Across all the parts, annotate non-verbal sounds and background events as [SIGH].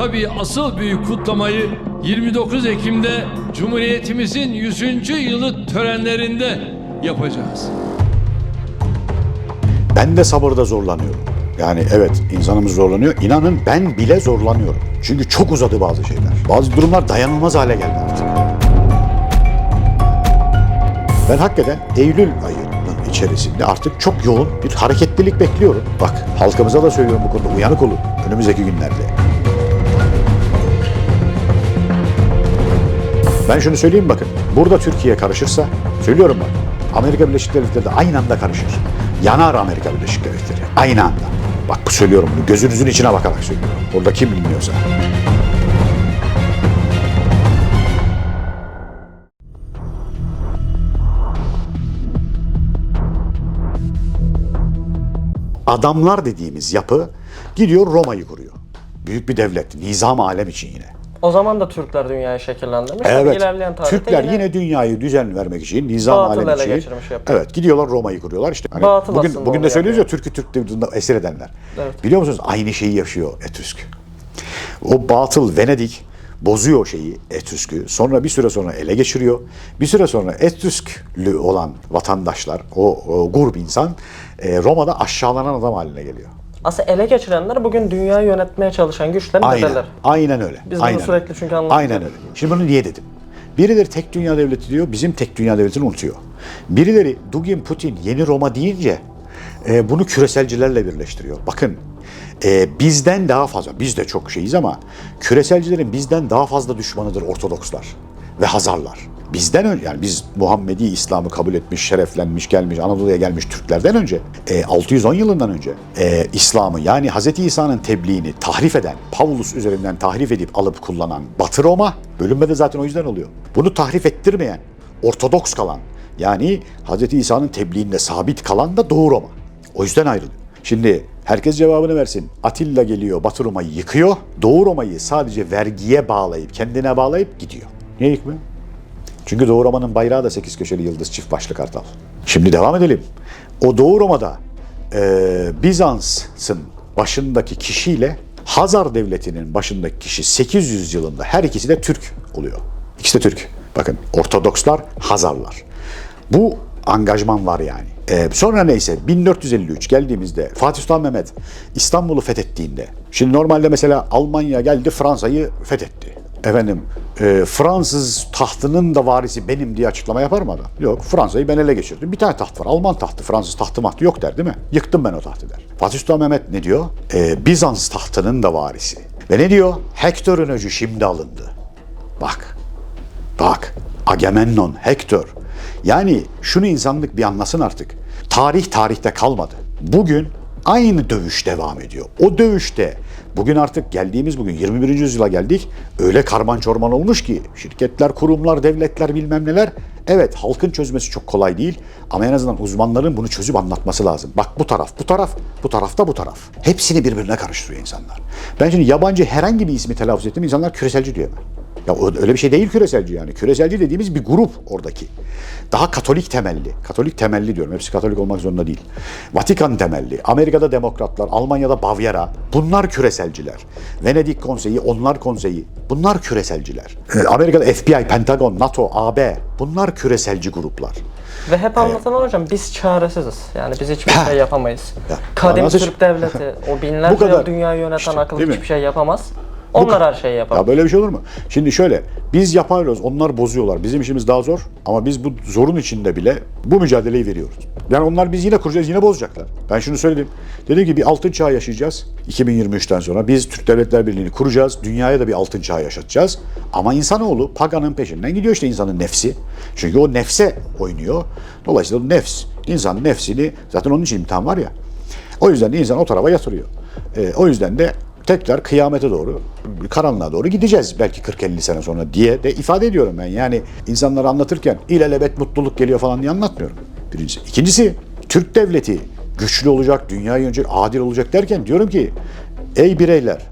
tabii asıl büyük kutlamayı 29 Ekim'de Cumhuriyetimizin 100. yılı törenlerinde yapacağız. Ben de sabırda zorlanıyorum. Yani evet insanımız zorlanıyor. İnanın ben bile zorlanıyorum. Çünkü çok uzadı bazı şeyler. Bazı durumlar dayanılmaz hale geldi artık. Ben hakikaten Eylül ayının içerisinde artık çok yoğun bir hareketlilik bekliyorum. Bak halkımıza da söylüyorum bu konuda uyanık olun önümüzdeki günlerde. Ben şunu söyleyeyim bakın. Burada Türkiye karışırsa, söylüyorum bak. Amerika Birleşik Devletleri de aynı anda karışır. Yanar Amerika Birleşik Devletleri. Aynı anda. Bak bu söylüyorum bunu. Gözünüzün içine bakarak söylüyorum. Orada kim bilmiyorsa. Adamlar dediğimiz yapı gidiyor Roma'yı kuruyor. Büyük bir devlet. Nizam alem için yine. O zaman da Türkler dünyayı şekillendirmiş. Evet. ilerleyen tarihte Türkler yine, dünyayı düzen vermek için, nizam Batıl alemi için. geçirmiş yapıyor. Evet, gidiyorlar Roma'yı kuruyorlar. İşte hani Batıl bugün bugün de söylüyoruz ya yapıyor. Türk'ü Türk devletinde esir edenler. Evet. Biliyor musunuz? Aynı şeyi yaşıyor Etüsk. O batıl Venedik bozuyor şeyi Etüsk'ü. Sonra bir süre sonra ele geçiriyor. Bir süre sonra Etüsklü olan vatandaşlar, o, o grup insan e, Roma'da aşağılanan adam haline geliyor. Aslında ele geçirenler bugün dünyayı yönetmeye çalışan güçlerin Aynen. bedeleri. Aynen öyle. Biz bunu Aynen sürekli öyle. çünkü anlatıyoruz. Aynen öyle. Şimdi bunu niye dedim? Birileri tek dünya devleti diyor, bizim tek dünya devletini unutuyor. Birileri Dugin Putin yeni Roma deyince e, bunu küreselcilerle birleştiriyor. Bakın e, bizden daha fazla, biz de çok şeyiz ama küreselcilerin bizden daha fazla düşmanıdır Ortodokslar ve Hazarlar. Bizden önce yani biz Muhammedi İslam'ı kabul etmiş, şereflenmiş, gelmiş, Anadolu'ya gelmiş Türklerden önce, e, 610 yılından önce e, İslam'ı yani Hz. İsa'nın tebliğini tahrif eden, Pavlus üzerinden tahrif edip alıp kullanan Batı Roma, bölünme de zaten o yüzden oluyor. Bunu tahrif ettirmeyen, Ortodoks kalan, yani Hz. İsa'nın tebliğinde sabit kalan da Doğu Roma. O yüzden ayrılıyor. Şimdi herkes cevabını versin. Atilla geliyor Batı Roma'yı yıkıyor. Doğu Roma'yı sadece vergiye bağlayıp, kendine bağlayıp gidiyor. Niye yıkmıyor? Çünkü Doğu Roma'nın bayrağı da sekiz köşeli yıldız çift başlı kartal. Şimdi devam edelim. O Doğu Roma'da e, Bizans'ın başındaki kişiyle Hazar Devleti'nin başındaki kişi 800 yılında her ikisi de Türk oluyor. İkisi de Türk. Bakın Ortodokslar, Hazarlar. Bu angajman var yani. Ee, sonra neyse 1453 geldiğimizde Fatih Sultan Mehmet İstanbul'u fethettiğinde şimdi normalde mesela Almanya geldi Fransa'yı fethetti. Efendim e, Fransız tahtının da varisi benim diye açıklama yapar mı adam? Yok Fransa'yı ben ele geçirdim. Bir tane taht var. Alman tahtı. Fransız tahtı mahtı yok der değil mi? Yıktım ben o tahtı der. Fatih Sultan Mehmet ne diyor? E, Bizans tahtının da varisi. Ve ne diyor? Hector'un öcü şimdi alındı. Bak Bak Agamemnon, Hector. Yani şunu insanlık bir anlasın artık. Tarih tarihte kalmadı. Bugün aynı dövüş devam ediyor. O dövüşte bugün artık geldiğimiz bugün 21. yüzyıla geldik. Öyle karman çorman olmuş ki şirketler, kurumlar, devletler bilmem neler. Evet halkın çözmesi çok kolay değil ama en azından uzmanların bunu çözüp anlatması lazım. Bak bu taraf, bu taraf, bu tarafta bu taraf. Hepsini birbirine karıştırıyor insanlar. Ben şimdi yabancı herhangi bir ismi telaffuz ettim insanlar küreselci diyor hemen. Ya öyle bir şey değil küreselci yani. Küreselci dediğimiz bir grup oradaki. Daha Katolik temelli. Katolik temelli diyorum. Hepsi Katolik olmak zorunda değil. Vatikan temelli. Amerika'da demokratlar, Almanya'da Bavyera. Bunlar küreselciler. Venedik konseyi, onlar konseyi. Bunlar küreselciler. Ee, Amerika'da FBI, Pentagon, NATO, AB. Bunlar küreselci gruplar. Ve hep anlatılan hocam biz çaresiziz. Yani biz hiçbir Ha. şey yapamayız. Ya, Kadim Türk devleti o [LAUGHS] binlerce yıl dünyayı yöneten İşte, akıl hiçbir şey yapamaz. Onlar her şeyi yapar. Ya böyle bir şey olur mu? Şimdi şöyle, biz yapıyoruz, onlar bozuyorlar. Bizim işimiz daha zor ama biz bu zorun içinde bile bu mücadeleyi veriyoruz. Yani onlar biz yine kuracağız, yine bozacaklar. Ben şunu söyledim. Dedim ki bir altın çağ yaşayacağız 2023'ten sonra. Biz Türk Devletler Birliği'ni kuracağız. Dünyaya da bir altın çağ yaşatacağız. Ama insanoğlu paganın peşinden gidiyor işte insanın nefsi. Çünkü o nefse oynuyor. Dolayısıyla nefs, insan nefsini zaten onun için imtihan var ya. O yüzden de insan o tarafa yatırıyor. Ee, o yüzden de tekrar kıyamete doğru, karanlığa doğru gideceğiz belki 40-50 sene sonra diye de ifade ediyorum ben. Yani insanlara anlatırken ilelebet mutluluk geliyor falan diye anlatmıyorum. Birincisi. İkincisi Türk devleti güçlü olacak, dünyayı yönetecek, adil olacak derken diyorum ki ey bireyler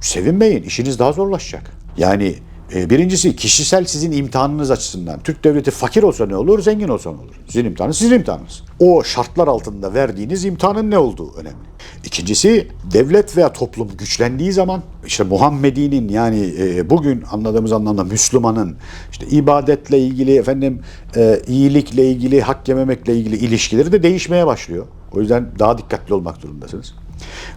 sevinmeyin işiniz daha zorlaşacak. Yani birincisi kişisel sizin imtihanınız açısından. Türk devleti fakir olsa ne olur, zengin olsa ne olur? Sizin imtihanınız sizin imtihanınız. O şartlar altında verdiğiniz imtihanın ne olduğu önemli. İkincisi devlet veya toplum güçlendiği zaman işte Muhammedi'nin yani e, bugün anladığımız anlamda Müslümanın işte ibadetle ilgili efendim e, iyilikle ilgili hak yememekle ilgili ilişkileri de değişmeye başlıyor. O yüzden daha dikkatli olmak durumundasınız.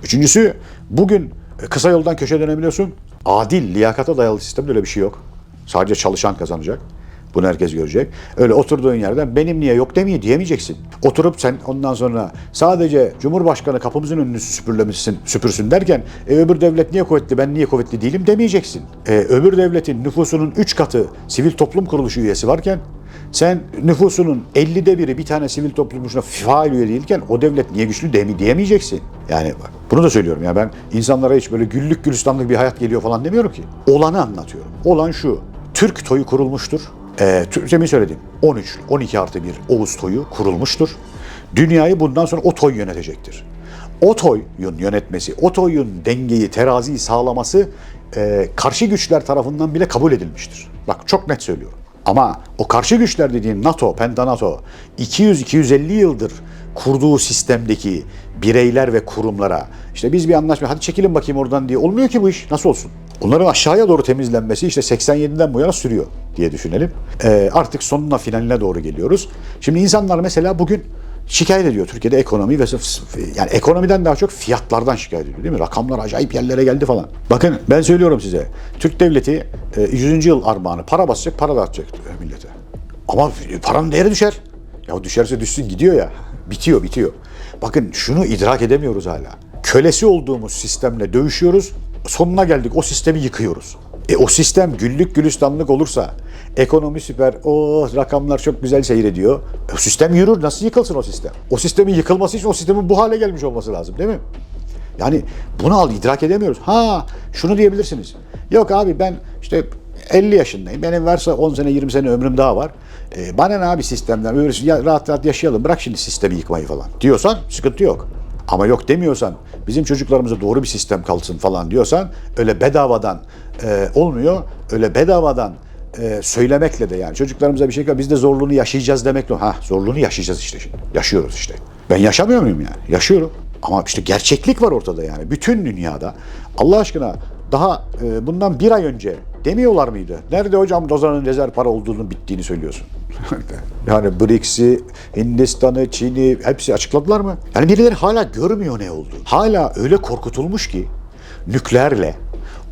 Üçüncüsü bugün kısa yoldan köşe dönebiliyorsun. Adil, liyakata dayalı sistemde öyle bir şey yok. Sadece çalışan kazanacak. Bunu herkes görecek. Öyle oturduğun yerden benim niye yok demeye diyemeyeceksin. Oturup sen ondan sonra sadece Cumhurbaşkanı kapımızın önünü süpürlemişsin, süpürsün derken e, öbür devlet niye kuvvetli ben niye kuvvetli değilim demeyeceksin. E, öbür devletin nüfusunun 3 katı sivil toplum kuruluşu üyesi varken sen nüfusunun 50'de biri bir tane sivil toplum kuruluşuna faal üye değilken o devlet niye güçlü demi diyemeyeceksin. Yani bak, bunu da söylüyorum ya ben insanlara hiç böyle güllük gülistanlık bir hayat geliyor falan demiyorum ki. Olanı anlatıyorum. Olan şu. Türk toyu kurulmuştur. Ee, Türkçemin söyledim. 13, 12 artı bir Oğuz toyu kurulmuştur. Dünyayı bundan sonra o toy yönetecektir. O toyun yönetmesi, o toyun dengeyi, teraziyi sağlaması e, karşı güçler tarafından bile kabul edilmiştir. Bak çok net söylüyorum. Ama o karşı güçler dediğin NATO, Penta-NATO 200-250 yıldır kurduğu sistemdeki bireyler ve kurumlara işte biz bir anlaşma hadi çekilin bakayım oradan diye olmuyor ki bu iş. Nasıl olsun? Onların aşağıya doğru temizlenmesi işte 87'den bu yana sürüyor diye düşünelim. Ee, artık sonuna finaline doğru geliyoruz. Şimdi insanlar mesela bugün şikayet ediyor Türkiye'de ekonomi ve yani ekonomiden daha çok fiyatlardan şikayet ediyor değil mi? Rakamlar acayip yerlere geldi falan. Bakın ben söylüyorum size. Türk devleti e, 100. yıl armağanı para basacak, para dağıtacak e, millete. Ama paranın değeri düşer. Ya düşerse düşsün gidiyor ya. Bitiyor, bitiyor. Bakın şunu idrak edemiyoruz hala. Kölesi olduğumuz sistemle dövüşüyoruz. Sonuna geldik. O sistemi yıkıyoruz. E o sistem güllük gülistanlık olursa, ekonomi süper, o rakamlar çok güzel seyrediyor. E, sistem yürür. Nasıl yıkılsın o sistem? O sistemin yıkılması için o sistemin bu hale gelmiş olması lazım değil mi? Yani bunu al idrak edemiyoruz. Ha şunu diyebilirsiniz. Yok abi ben işte 50 yaşındayım. Benim varsa 10 sene 20 sene ömrüm daha var. Ee, bana ne abi sistemden öyle ya, rahat rahat yaşayalım. Bırak şimdi sistemi yıkmayı falan. Diyorsan sıkıntı yok. Ama yok demiyorsan bizim çocuklarımıza doğru bir sistem kalsın falan diyorsan öyle bedavadan e, olmuyor. Öyle bedavadan e, söylemekle de yani çocuklarımıza bir şey biz de zorluğunu yaşayacağız demekle ha zorluğunu yaşayacağız işte şimdi. Yaşıyoruz işte. Ben yaşamıyor muyum yani? Yaşıyorum. Ama işte gerçeklik var ortada yani. Bütün dünyada Allah aşkına daha e, bundan bir ay önce demiyorlar mıydı? Nerede hocam dozanın rezerv para olduğunu bittiğini söylüyorsun. [LAUGHS] yani BRICS'i, Hindistan'ı, Çin'i hepsi açıkladılar mı? Yani birileri hala görmüyor ne olduğunu. Hala öyle korkutulmuş ki nükleerle,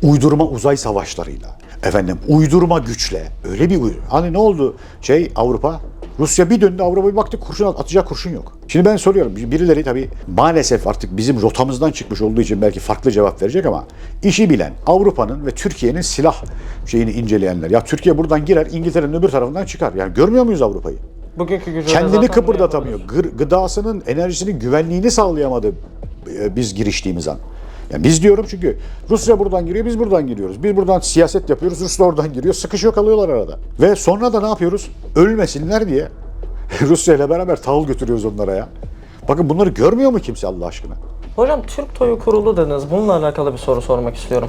uydurma uzay savaşlarıyla, efendim uydurma güçle öyle bir uydur. Hani ne oldu şey Avrupa? Rusya bir döndü Avrupa bir baktı kurşun at- atacak kurşun yok. Şimdi ben soruyorum birileri tabii maalesef artık bizim rotamızdan çıkmış olduğu için belki farklı cevap verecek ama işi bilen Avrupa'nın ve Türkiye'nin silah şeyini inceleyenler. Ya Türkiye buradan girer İngiltere'nin öbür tarafından çıkar. Yani görmüyor muyuz Avrupa'yı? Bugünkü Kendini kıpırdatamıyor. Gıdasının, enerjisinin güvenliğini sağlayamadı e, biz giriştiğimiz an. Yani biz diyorum çünkü Rusya buradan giriyor, biz buradan giriyoruz. Biz buradan siyaset yapıyoruz, Rusya oradan giriyor. Sıkışıyor kalıyorlar arada. Ve sonra da ne yapıyoruz? Ölmesinler diye [LAUGHS] Rusya ile beraber tahıl götürüyoruz onlara ya. Bakın bunları görmüyor mu kimse Allah aşkına? Hocam Türk Toyu kurulu dediniz. Bununla alakalı bir soru sormak istiyorum.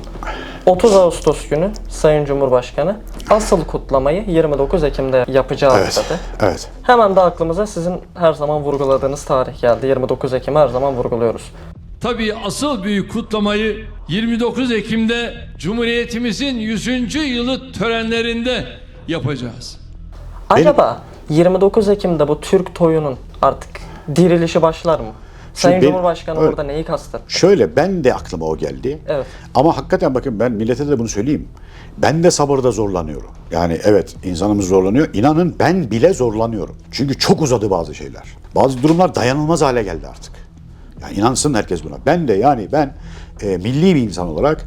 30 Ağustos günü Sayın Cumhurbaşkanı asıl kutlamayı 29 Ekim'de yapacağız Evet. dedi. Evet. Hemen de aklımıza sizin her zaman vurguladığınız tarih geldi. 29 Ekim'i her zaman vurguluyoruz. Tabii asıl büyük kutlamayı 29 Ekim'de Cumhuriyetimizin 100. yılı törenlerinde yapacağız. Acaba 29 Ekim'de bu Türk Toyu'nun artık dirilişi başlar mı? Sayın benim- Cumhurbaşkanı Evet. burada neyi kastetmiş? Şöyle ben de aklıma o geldi. Evet. Ama hakikaten bakın ben millete de bunu söyleyeyim. Ben de sabırda zorlanıyorum. Yani evet insanımız zorlanıyor. İnanın ben bile zorlanıyorum. Çünkü çok uzadı bazı şeyler. Bazı durumlar dayanılmaz hale geldi artık. Yani inansın herkes buna. Ben de yani ben e, milli bir insan olarak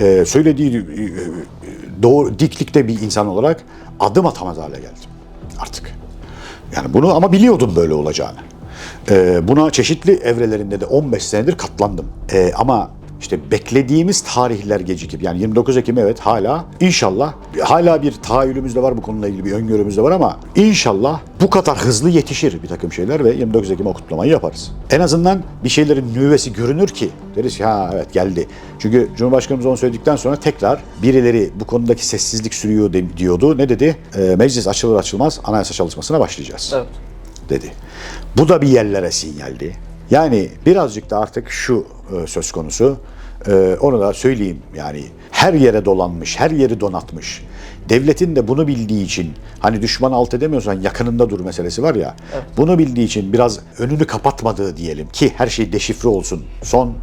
e, söylediği e, doğru diklikte bir insan olarak adım atamaz hale geldim artık. Yani bunu ama biliyordum böyle olacağını. Ee, buna çeşitli evrelerinde de 15 senedir katlandım. Ee, ama işte beklediğimiz tarihler gecikip yani 29 Ekim evet hala inşallah hala bir tahayyülümüz de var bu konuyla ilgili bir öngörümüz de var ama inşallah bu kadar hızlı yetişir bir takım şeyler ve 29 Ekim o kutlamayı yaparız. En azından bir şeylerin nüvesi görünür ki deriz ki ha evet geldi. Çünkü Cumhurbaşkanımız onu söyledikten sonra tekrar birileri bu konudaki sessizlik sürüyor diyordu. Ne dedi? Ee, meclis açılır açılmaz anayasa çalışmasına başlayacağız Evet. dedi. Bu da bir yerlere sinyaldi. Yani birazcık da artık şu e, söz konusu. Ee, onu da söyleyeyim yani her yere dolanmış, her yeri donatmış. Devletin de bunu bildiği için hani düşmanı alt edemiyorsan yakınında dur meselesi var ya. Bunu bildiği için biraz önünü kapatmadığı diyelim ki her şey deşifre olsun. Son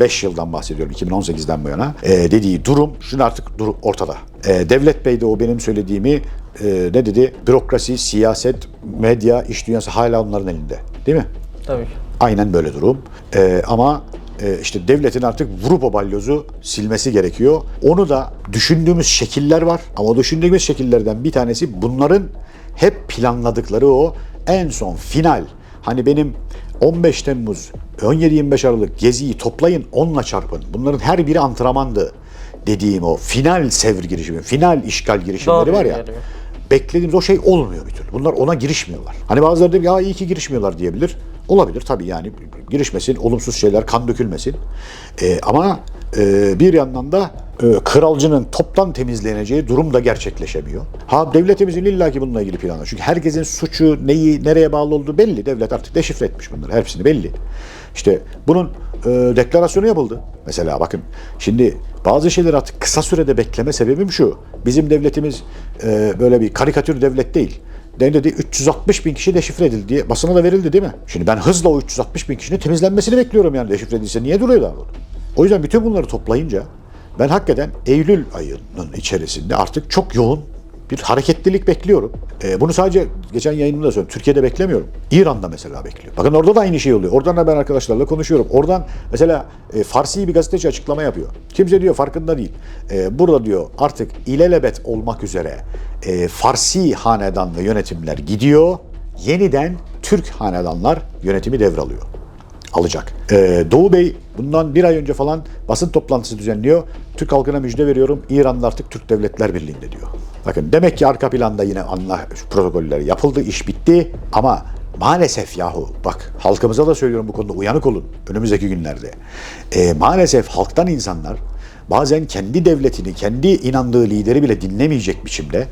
5 yıldan bahsediyorum 2018'den bu yana. E, dediği durum şimdi artık durum ortada. E, Devlet Bey de o benim söylediğimi e, ne dedi? Bürokrasi, siyaset, medya, iş dünyası hala onların elinde. Değil mi? Tabii ki. Aynen böyle durum. Ee, ama e, işte devletin artık vurup o balyozu silmesi gerekiyor. Onu da düşündüğümüz şekiller var. Ama düşündüğümüz şekillerden bir tanesi bunların hep planladıkları o en son final. Hani benim 15 Temmuz, 17-25 Aralık geziyi toplayın onunla çarpın. Bunların her biri antrenmandı dediğim o final sevr girişimi, final işgal girişimleri Doğru var ya geliyor. beklediğimiz o şey olmuyor bir türlü. Bunlar ona girişmiyorlar. Hani bazıları diyor ya iyi ki girişmiyorlar diyebilir. Olabilir tabii yani girişmesin, olumsuz şeyler, kan dökülmesin. Ee, ama e, bir yandan da e, kralcının toptan temizleneceği durum da gerçekleşemiyor. Ha devletimizin illaki bununla ilgili planı. Çünkü herkesin suçu, neyi, nereye bağlı olduğu belli. Devlet artık deşifre etmiş bunları. Hepsini belli. İşte bunun e, deklarasyonu yapıldı. Mesela bakın şimdi bazı şeyler artık kısa sürede bekleme sebebim şu. Bizim devletimiz e, böyle bir karikatür devlet değil. Ne dedi? 360 bin kişi deşifre edildi diye basına da verildi değil mi? Şimdi ben hızla o 360 bin kişinin temizlenmesini bekliyorum yani deşifre edilse. Niye duruyorlar bunu? O yüzden bütün bunları toplayınca ben hakikaten Eylül ayının içerisinde artık çok yoğun bir hareketlilik bekliyorum. Ee, bunu sadece geçen yayınımda da söyledim. Türkiye'de beklemiyorum. İran'da mesela bekliyor. Bakın orada da aynı şey oluyor. Oradan da ben arkadaşlarla konuşuyorum. Oradan mesela e, Farsi bir gazeteci açıklama yapıyor. Kimse diyor farkında değil. E, burada diyor artık ilelebet olmak üzere e, Farsi hanedan ve yönetimler gidiyor. Yeniden Türk hanedanlar yönetimi devralıyor alacak. Ee, Doğu Bey bundan bir ay önce falan basın toplantısı düzenliyor. Türk halkına müjde veriyorum. İran'da artık Türk Devletler Birliği'nde diyor. Bakın demek ki arka planda yine anla protokoller yapıldı, iş bitti ama maalesef yahu bak halkımıza da söylüyorum bu konuda uyanık olun önümüzdeki günlerde. Ee, maalesef halktan insanlar bazen kendi devletini, kendi inandığı lideri bile dinlemeyecek biçimde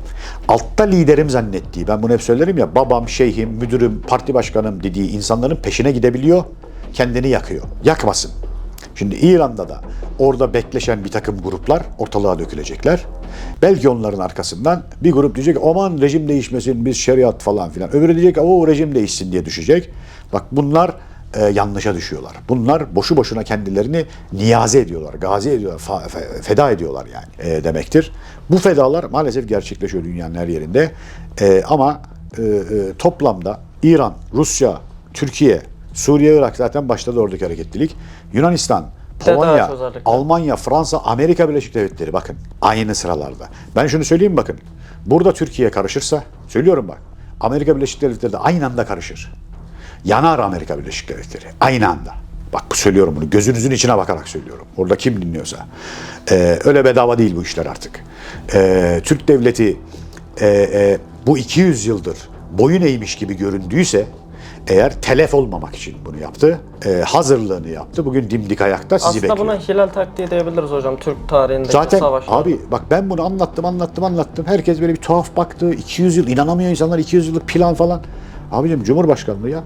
altta liderim zannettiği, ben bunu hep söylerim ya babam, şeyhim, müdürüm, parti başkanım dediği insanların peşine gidebiliyor, kendini yakıyor. Yakmasın. Şimdi İran'da da orada bekleşen bir takım gruplar ortalığa dökülecekler. Belki onların arkasından bir grup diyecek aman rejim değişmesin biz şeriat falan filan. Öbürü diyecek o rejim değişsin diye düşecek. Bak bunlar e, yanlışa düşüyorlar. Bunlar boşu boşuna kendilerini niyaze ediyorlar, gazi ediyorlar, fa- fe- feda ediyorlar yani e, demektir. Bu fedalar maalesef gerçekleşiyor dünyanın her yerinde. E, ama e, e, toplamda İran, Rusya, Türkiye, Suriye, Irak zaten başladı oradaki hareketlilik. Yunanistan, Polonya. Almanya, Fransa, Amerika Birleşik Devletleri bakın aynı sıralarda. Ben şunu söyleyeyim bakın. Burada Türkiye karışırsa söylüyorum bak. Amerika Birleşik Devletleri de aynı anda karışır. Yanar Amerika Birleşik Devletleri aynı anda. Bak söylüyorum bunu gözünüzün içine bakarak söylüyorum. Orada kim dinliyorsa. Ee, öyle bedava değil bu işler artık. Ee, Türk devleti e, e, bu 200 yıldır boyun eğmiş gibi göründüyse eğer telef olmamak için bunu yaptı. e, hazırlığını yaptı. Bugün dimdik ayakta sizi Aslında bekliyor. buna hilal taktiği diyebiliriz hocam Türk tarihindeki Zaten savaşlar. abi bak ben bunu anlattım anlattım anlattım. Herkes böyle bir tuhaf baktı. 200 yıl inanamıyor insanlar 200 yıllık plan falan. Abicim Cumhurbaşkanlığı ya.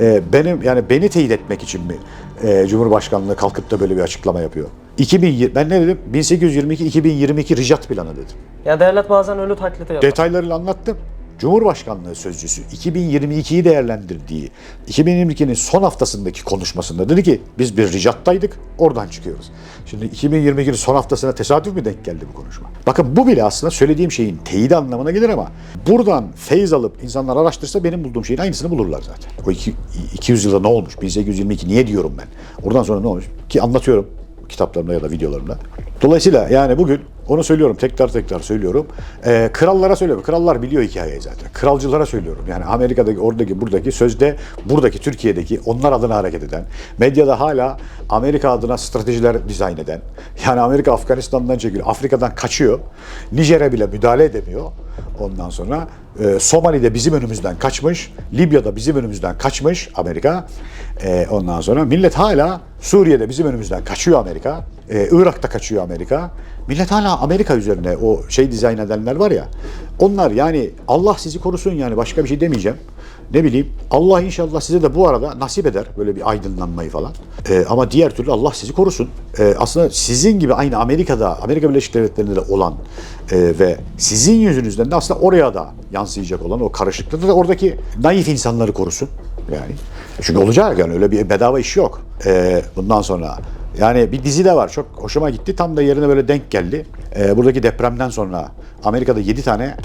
Ee, benim yani beni teyit etmek için mi e, Cumhurbaşkanlığı kalkıp da böyle bir açıklama yapıyor? 2020 ben ne dedim? 1822 2022 Ricat planı dedim. Ya devlet bazen ölü taklidi yapar. Detaylarıyla anlattım. Cumhurbaşkanlığı sözcüsü 2022'yi değerlendirdiği 2022'nin son haftasındaki konuşmasında dedi ki biz bir ricattaydık oradan çıkıyoruz. Şimdi 2022'nin son haftasına tesadüf mü denk geldi bu konuşma? Bakın bu bile aslında söylediğim şeyin teyidi anlamına gelir ama buradan feyiz alıp insanlar araştırsa benim bulduğum şeyin aynısını bulurlar zaten. O iki, 200 yılda ne olmuş? 1822 niye diyorum ben? Oradan sonra ne olmuş? Ki anlatıyorum kitaplarımda ya da videolarımda. Dolayısıyla yani bugün onu söylüyorum tekrar tekrar söylüyorum. Ee, krallara söylüyorum. Krallar biliyor hikayeyi zaten. Kralcılara söylüyorum. Yani Amerika'daki, oradaki, buradaki sözde buradaki Türkiye'deki onlar adına hareket eden, medyada hala Amerika adına stratejiler dizayn eden, yani Amerika Afganistan'dan çekiliyor, Afrika'dan kaçıyor, Nijer'e bile müdahale edemiyor. Ondan sonra e, Somali'de bizim önümüzden kaçmış, Libya'da bizim önümüzden kaçmış Amerika. E, ondan sonra millet hala Suriye'de bizim önümüzden kaçıyor Amerika. E, Irak'ta kaçıyor Amerika. Millet hala Amerika üzerine o şey dizayn edenler var ya. Onlar yani Allah sizi korusun yani başka bir şey demeyeceğim. Ne bileyim Allah inşallah size de bu arada nasip eder böyle bir aydınlanmayı falan. Ee, ama diğer türlü Allah sizi korusun. Ee, aslında sizin gibi aynı Amerika'da, Amerika Birleşik Devletleri'nde de olan e, ve sizin yüzünüzden de aslında oraya da yansıyacak olan o karışıklıkta da oradaki naif insanları korusun. Yani çünkü olacak yani öyle bir bedava iş yok. Ee, bundan sonra yani bir dizi de var çok hoşuma gitti. Tam da yerine böyle denk geldi. Ee, buradaki depremden sonra Amerika'da 7 tane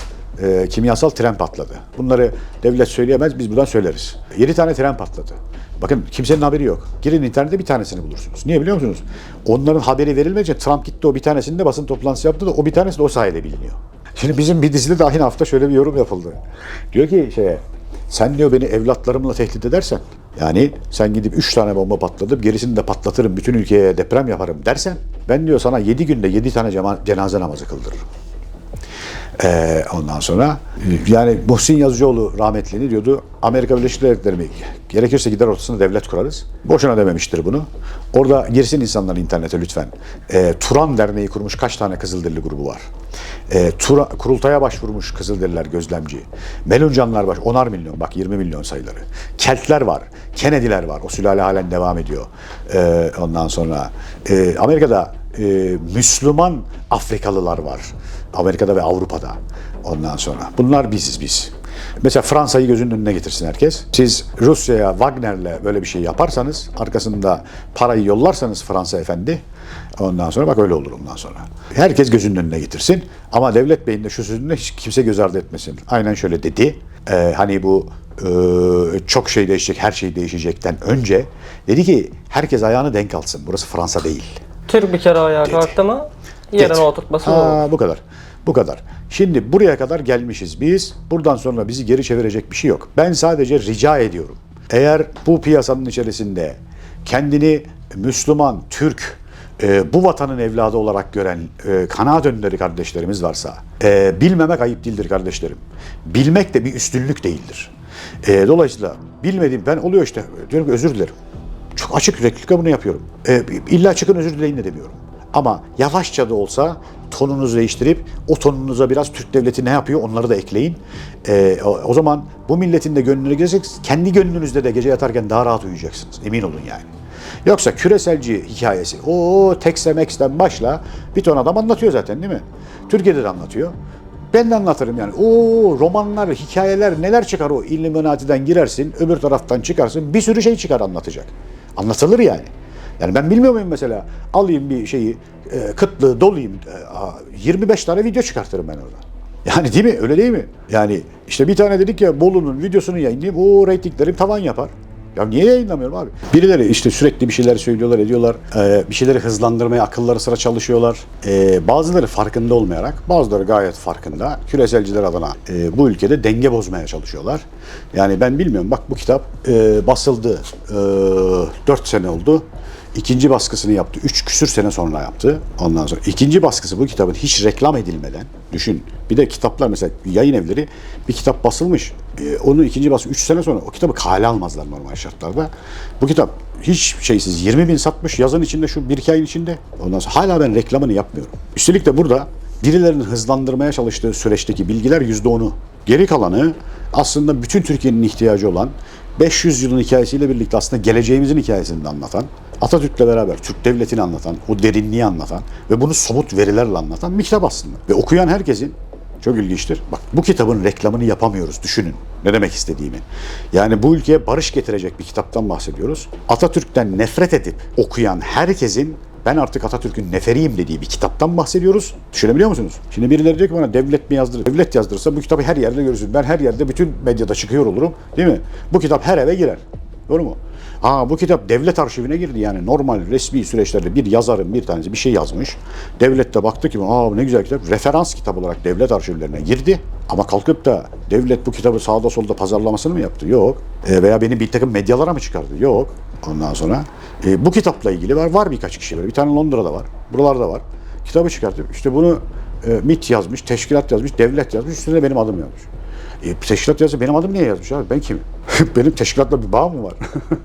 e, kimyasal tren patladı. Bunları devlet söyleyemez biz buradan söyleriz. 7 tane tren patladı. Bakın kimsenin haberi yok. Girin internette bir tanesini bulursunuz. Niye biliyor musunuz? Onların haberi verilmeyince Trump gitti o bir tanesini de basın toplantısı yaptı da o bir tanesi de o sayede biliniyor. Şimdi bizim bir dizide de aynı [LAUGHS] hafta şöyle bir yorum yapıldı. Diyor ki şeye sen diyor beni evlatlarımla tehdit edersen yani sen gidip 3 tane bomba patladım gerisini de patlatırım bütün ülkeye deprem yaparım dersen ben diyor sana 7 günde 7 tane cenaze namazı kıldırırım. Ee, ondan sonra e, yani Muhsin Yazıcıoğlu rahmetli diyordu? Amerika Birleşik Devletleri mi? Gerekirse gider ortasında devlet kurarız. Boşuna dememiştir bunu. Orada girsin insanlar internete lütfen. Ee, Turan Derneği kurmuş kaç tane Kızılderili grubu var? Ee, Tura, kurultaya başvurmuş Kızılderililer gözlemci. Meluncanlar baş, onar milyon bak 20 milyon sayıları. Keltler var. Kennedy'ler var. O sülale halen devam ediyor. Ee, ondan sonra e, Amerika'da e, Müslüman Afrikalılar var. Amerika'da ve Avrupa'da. Ondan sonra. Bunlar biziz biz. Mesela Fransa'yı gözünün önüne getirsin herkes. Siz Rusya'ya Wagner'le böyle bir şey yaparsanız, arkasında parayı yollarsanız Fransa efendi, ondan sonra bak öyle olur ondan sonra. Herkes gözünün önüne getirsin. Ama Devlet Bey'in de şu sözünde hiç kimse göz ardı etmesin. Aynen şöyle dedi. Ee, hani bu e, çok şey değişecek, her şey değişecekten önce dedi ki herkes ayağını denk alsın. Burası Fransa değil. Türk bir kere ayağa kalktı mı yerine Geç. oturtması olur. Bu kadar. Bu kadar. Şimdi buraya kadar gelmişiz biz. Buradan sonra bizi geri çevirecek bir şey yok. Ben sadece rica ediyorum. Eğer bu piyasanın içerisinde kendini Müslüman, Türk, e, bu vatanın evladı olarak gören e, kanaat önleri kardeşlerimiz varsa, e, bilmemek ayıp değildir kardeşlerim. Bilmek de bir üstünlük değildir. E, dolayısıyla bilmediğim ben oluyor işte diyorum ki özür dilerim. Çok açık yüreklilikle bunu yapıyorum. E, illa çıkın özür dileyin de demiyorum. Ama yavaşça da olsa tonunuzu değiştirip o tonunuza biraz Türk devleti ne yapıyor onları da ekleyin. E, o, zaman bu milletin de gönlüne girecek, kendi gönlünüzde de gece yatarken daha rahat uyuyacaksınız. Emin olun yani. Yoksa küreselci hikayesi, o Tex'e Max'ten başla bir ton adam anlatıyor zaten değil mi? Türkiye'de de anlatıyor. Ben de anlatırım yani. O romanlar, hikayeler neler çıkar o Illuminati'den girersin, öbür taraftan çıkarsın. Bir sürü şey çıkar anlatacak. Anlatılır yani. Yani ben bilmiyor muyum mesela alayım bir şeyi, e, kıtlığı dolayım, e, a, 25 tane video çıkartırım ben orada. [LAUGHS] Yani değil mi? Öyle değil mi? Yani işte bir tane dedik ya Bolu'nun videosunu yayınlayayım. O reytinglerim tavan yapar. Ya niye yayınlamıyorum abi? Birileri işte sürekli bir şeyler söylüyorlar, ediyorlar. Ee, bir şeyleri hızlandırmaya akılları sıra çalışıyorlar. Ee, bazıları farkında olmayarak, bazıları gayet farkında. Küreselciler adına e, bu ülkede denge bozmaya çalışıyorlar. Yani ben bilmiyorum. Bak bu kitap e, basıldı. E, 4 sene oldu. İkinci baskısını yaptı. Üç küsür sene sonra yaptı. Ondan sonra ikinci baskısı bu kitabın hiç reklam edilmeden düşün. Bir de kitaplar mesela yayın evleri bir kitap basılmış. Ee, onun ikinci baskısı 3 sene sonra o kitabı kale almazlar normal şartlarda. Bu kitap hiç şeysiz 20 bin satmış yazın içinde şu bir iki ayın içinde. Ondan sonra hala ben reklamını yapmıyorum. Üstelik de burada birilerinin hızlandırmaya çalıştığı süreçteki bilgiler %10'u. Geri kalanı aslında bütün Türkiye'nin ihtiyacı olan 500 yılın hikayesiyle birlikte aslında geleceğimizin hikayesini de anlatan, Atatürk'le beraber Türk devletini anlatan, o derinliği anlatan ve bunu somut verilerle anlatan bir kitap aslında. Ve okuyan herkesin çok ilginçtir. Bak bu kitabın reklamını yapamıyoruz. Düşünün ne demek istediğimi. Yani bu ülkeye barış getirecek bir kitaptan bahsediyoruz. Atatürk'ten nefret edip okuyan herkesin ben artık Atatürk'ün neferiyim dediği bir kitaptan bahsediyoruz. Düşünebiliyor musunuz? Şimdi birileri diyor ki bana devlet mi yazdırır? Devlet yazdırırsa bu kitabı her yerde görürsün. Ben her yerde bütün medyada çıkıyor olurum. Değil mi? Bu kitap her eve girer. Doğru mu? Ha bu kitap devlet arşivine girdi yani normal resmi süreçlerde bir yazarın bir tanesi bir şey yazmış. Devlet de baktı ki aa ne güzel kitap. Referans kitap olarak devlet arşivlerine girdi. Ama kalkıp da devlet bu kitabı sağda solda pazarlamasını mı yaptı? Yok. E, veya beni bir takım medyalara mı çıkardı? Yok. Ondan sonra e, bu kitapla ilgili var var birkaç kişi var. Bir tane Londra'da var. Buralarda var. Kitabı çıkartıp işte bunu e, MIT yazmış, teşkilat yazmış, devlet yazmış, üstüne benim adım yazmış. E, teşkilat yazsa benim adım niye yazmış abi? Ben kimim? [LAUGHS] benim teşkilatla bir bağ mı var?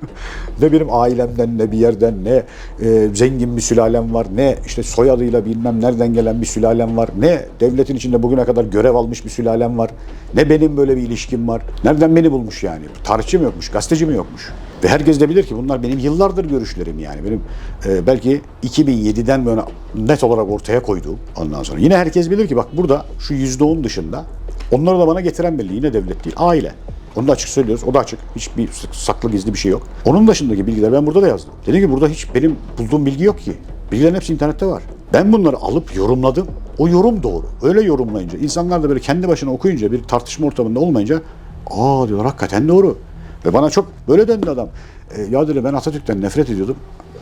[LAUGHS] ne benim ailemden ne bir yerden ne e, zengin bir sülalem var ne işte soyadıyla bilmem nereden gelen bir sülalem var ne devletin içinde bugüne kadar görev almış bir sülalem var ne benim böyle bir ilişkim var. Nereden beni bulmuş yani? Tarihçi mi yokmuş? Gazeteci mi yokmuş? Ve herkes de bilir ki bunlar benim yıllardır görüşlerim yani. Benim e, belki 2007'den böyle net olarak ortaya koyduğum ondan sonra. Yine herkes bilir ki bak burada şu %10 dışında onları da bana getiren belli. Yine devlet değil. Aile. Onu da açık söylüyoruz. O da açık. Hiçbir saklı gizli bir şey yok. Onun dışındaki bilgiler ben burada da yazdım. Dedim ki burada hiç benim bulduğum bilgi yok ki. Bilgilerin hepsi internette var. Ben bunları alıp yorumladım. O yorum doğru. Öyle yorumlayınca, insanlar da böyle kendi başına okuyunca, bir tartışma ortamında olmayınca, aa diyor hakikaten doğru. Ve bana çok böyle döndü adam. E, ya dedi ben Atatürk'ten nefret ediyordum.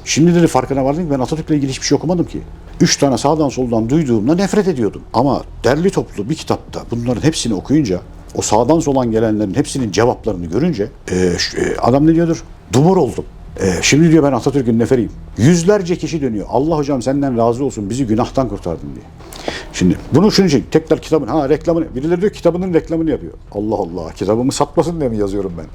Şimdi dedi farkına vardım ki ben Atatürk'le ilgili hiçbir şey okumadım ki. Üç tane sağdan soldan duyduğumda nefret ediyordum. Ama derli toplu bir kitapta bunların hepsini okuyunca, o sağdan soldan gelenlerin hepsinin cevaplarını görünce e, e, adam ne diyordur? Dumur oldum. E, şimdi diyor ben Atatürk'ün neferiyim. Yüzlerce kişi dönüyor. Allah hocam senden razı olsun bizi günahtan kurtardın diye. Şimdi bunu şunun için tekrar kitabın ha reklamını birileri diyor ki kitabının reklamını yapıyor. Allah Allah kitabımı satmasın diye mi yazıyorum ben?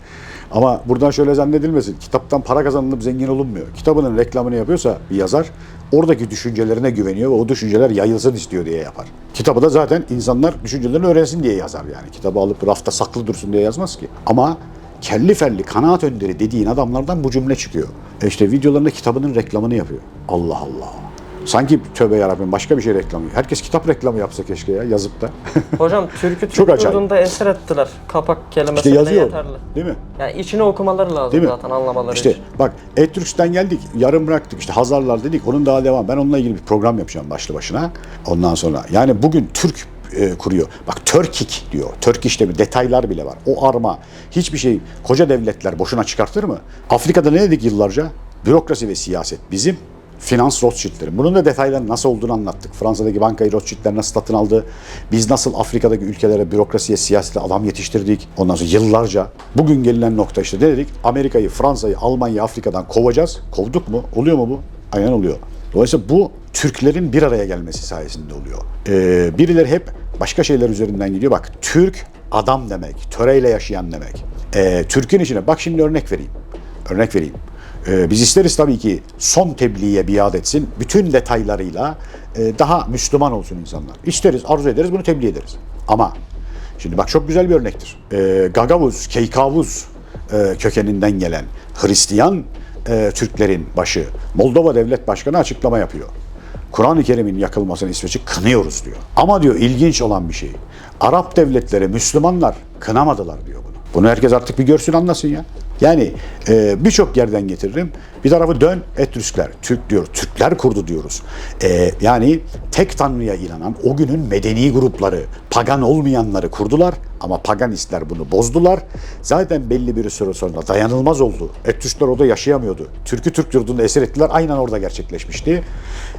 Ama buradan şöyle zannedilmesin. Kitaptan para kazanılıp zengin olunmuyor. Kitabının reklamını yapıyorsa bir yazar oradaki düşüncelerine güveniyor ve o düşünceler yayılsın istiyor diye yapar. Kitabı da zaten insanlar düşüncelerini öğrensin diye yazar yani. Kitabı alıp rafta saklı dursun diye yazmaz ki. Ama kelli felli kanaat önderi dediğin adamlardan bu cümle çıkıyor. E işte videolarında kitabının reklamını yapıyor. Allah Allah. Sanki tövbe yarabbim başka bir şey reklamı. Herkes kitap reklamı yapsa keşke ya yazıp da. [LAUGHS] Hocam Türk'ü Çok Türk acayip. esir ettiler. Kapak işte kelimesiyle yazıyor. yeterli. Değil mi? Yani içini okumaları lazım Değil mi? zaten anlamaları İşte için. bak Etrüks'ten geldik, yarım bıraktık. İşte Hazarlar dedik, onun daha devam. Ben onunla ilgili bir program yapacağım başlı başına. Ondan sonra yani bugün Türk e, kuruyor. Bak Törkik diyor. Turkish bir detaylar bile var. O arma hiçbir şey koca devletler boşuna çıkartır mı? Afrika'da ne dedik yıllarca? Bürokrasi ve siyaset bizim finans Rothschild'leri. Bunun da detaylarını nasıl olduğunu anlattık. Fransa'daki bankayı Rothschild'ler nasıl satın aldı? Biz nasıl Afrika'daki ülkelere bürokrasiye, siyasete adam yetiştirdik? Ondan sonra yıllarca. Bugün gelinen nokta işte ne dedik? Amerika'yı, Fransa'yı, Almanya'yı Afrika'dan kovacağız. Kovduk mu? Oluyor mu bu? Aynen oluyor. Dolayısıyla bu Türklerin bir araya gelmesi sayesinde oluyor. Ee, birileri hep başka şeyler üzerinden gidiyor. Bak Türk adam demek, töreyle yaşayan demek. Ee, Türk'ün içine bak şimdi örnek vereyim. Örnek vereyim. Ee, biz isteriz tabii ki son tebliğe biat etsin. Bütün detaylarıyla e, daha Müslüman olsun insanlar. İsteriz, arzu ederiz, bunu tebliğ ederiz. Ama şimdi bak çok güzel bir örnektir. Ee, Gagavuz, Keykavuz e, kökeninden gelen Hristiyan e, Türklerin başı Moldova Devlet Başkanı açıklama yapıyor. Kur'an-ı Kerim'in yakılmasını İsveç'i kınıyoruz diyor. Ama diyor ilginç olan bir şey. Arap devletleri, Müslümanlar kınamadılar diyor bunu. Bunu herkes artık bir görsün anlasın ya. Yani e, birçok yerden getiririm. Bir tarafı dön Etrüskler, Türk diyor, Türkler kurdu diyoruz. E, yani tek tanrıya inanan o günün medeni grupları, pagan olmayanları kurdular ama paganistler bunu bozdular. Zaten belli bir süre sonra dayanılmaz oldu. Etrüskler orada yaşayamıyordu. Türk'ü Türk yurdunda esir ettiler. Aynen orada gerçekleşmişti.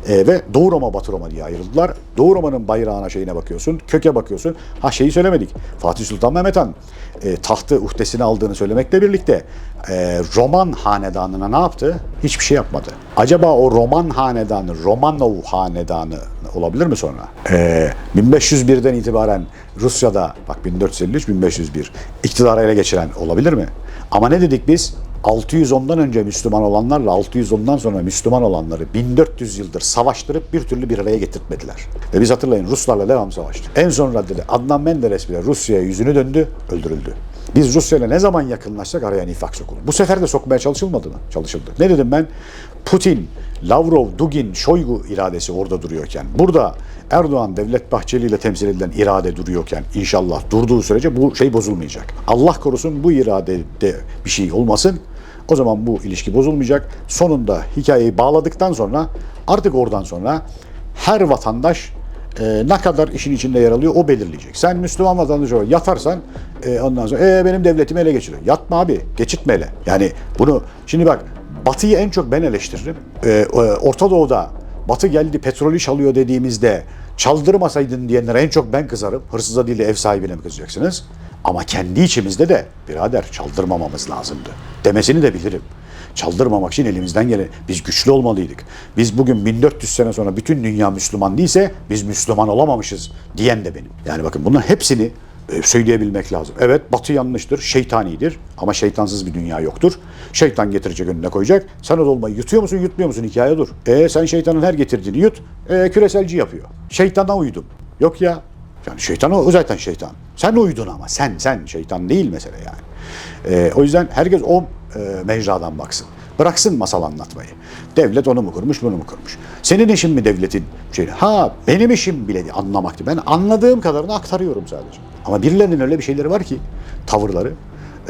E, ve Doğu Roma, Batı Roma diye ayrıldılar. Doğu Roma'nın bayrağına şeyine bakıyorsun, köke bakıyorsun. Ha şeyi söylemedik. Fatih Sultan Mehmet Han e, tahtı uhdesine aldığını söylemekle birlikte e, Roman hanedanına ne yaptı? Hiçbir şey yapmadı. Acaba o Roman hanedanı, Romanov hanedanı olabilir mi sonra? E, 1501'den itibaren Rusya'da, bak 1453-1501 iktidarı ele geçiren olabilir mi? Ama ne dedik biz? 610'dan önce Müslüman olanlarla 610'dan sonra Müslüman olanları 1400 yıldır savaştırıp bir türlü bir araya getirtmediler. Ve biz hatırlayın Ruslarla devam savaştık. En son raddede Adnan Menderes bile Rusya'ya yüzünü döndü, öldürüldü. Biz Rusya'yla ne zaman yakınlaşsak araya nifak sokuldu. Bu sefer de sokmaya çalışılmadı mı? Çalışıldı. Ne dedim ben? Putin, Lavrov, Dugin, Şoygu iradesi orada duruyorken, burada Erdoğan, Devlet Bahçeli ile temsil edilen irade duruyorken inşallah durduğu sürece bu şey bozulmayacak. Allah korusun bu iradede bir şey olmasın. O zaman bu ilişki bozulmayacak. Sonunda hikayeyi bağladıktan sonra artık oradan sonra her vatandaş e, ne kadar işin içinde yer alıyor o belirleyecek. Sen Müslüman vatandaş olarak yatarsan e, ondan sonra e, benim devletimi ele geçiriyor. Yatma abi geçitme ele. Yani bunu şimdi bak Batı'yı en çok ben eleştiririm. E, e, Orta Doğu'da Batı geldi petrolü çalıyor dediğimizde çaldırmasaydın diyenlere en çok ben kızarım. Hırsıza değil de ev sahibine mi kızacaksınız? Ama kendi içimizde de birader çaldırmamamız lazımdı. Demesini de bilirim. Çaldırmamak için elimizden gelen biz güçlü olmalıydık. Biz bugün 1400 sene sonra bütün dünya Müslüman değilse biz Müslüman olamamışız diyen de benim. Yani bakın bunların hepsini söyleyebilmek lazım. Evet batı yanlıştır, şeytanidir ama şeytansız bir dünya yoktur. Şeytan getirecek önüne koyacak. Sen o dolmayı yutuyor musun yutmuyor musun hikaye dur. E sen şeytanın her getirdiğini yut, e, küreselci yapıyor. Şeytana uydum. Yok ya. Yani şeytan o, o zaten şeytan. Sen uydun ama sen sen şeytan değil mesele yani. E, o yüzden herkes o e, mecradan baksın. Bıraksın masal anlatmayı. Devlet onu mu kurmuş, bunu mu kurmuş? Senin işin mi devletin şey? Ha benim işim bile değil, anlamaktı. Ben anladığım kadarını aktarıyorum sadece. Ama birilerinin öyle bir şeyleri var ki, tavırları.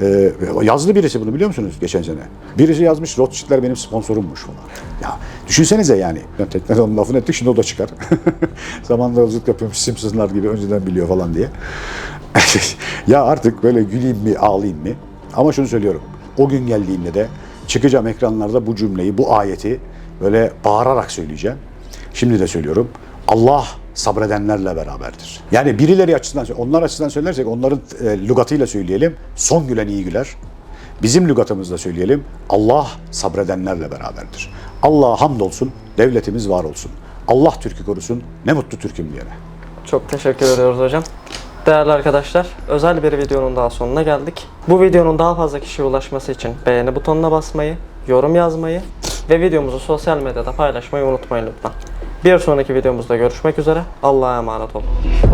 Ee, yazdı birisi bunu biliyor musunuz geçen sene? Birisi yazmış Rothschild'ler benim sponsorummuş falan. Ya düşünsenize yani. Tekrar onun lafını ettik şimdi o da çıkar. [LAUGHS] Zamanında yolculuk yapıyormuş Simpsonslar gibi önceden biliyor falan diye. [LAUGHS] ya artık böyle güleyim mi ağlayayım mı? Ama şunu söylüyorum. O gün geldiğinde de çıkacağım ekranlarda bu cümleyi, bu ayeti böyle bağırarak söyleyeceğim. Şimdi de söylüyorum. Allah sabredenlerle beraberdir. Yani birileri açısından, onlar açısından söylersek onların e, lügatıyla söyleyelim. Son gülen iyi güler. Bizim lügatımızla söyleyelim. Allah sabredenlerle beraberdir. Allah'a hamdolsun, devletimiz var olsun. Allah Türk'ü korusun, ne mutlu Türk'üm diyene. Çok teşekkür ediyoruz hocam. Değerli arkadaşlar, özel bir videonun daha sonuna geldik. Bu videonun daha fazla kişiye ulaşması için beğeni butonuna basmayı, yorum yazmayı ve videomuzu sosyal medyada paylaşmayı unutmayın lütfen. Bir sonraki videomuzda görüşmek üzere. Allah'a emanet olun.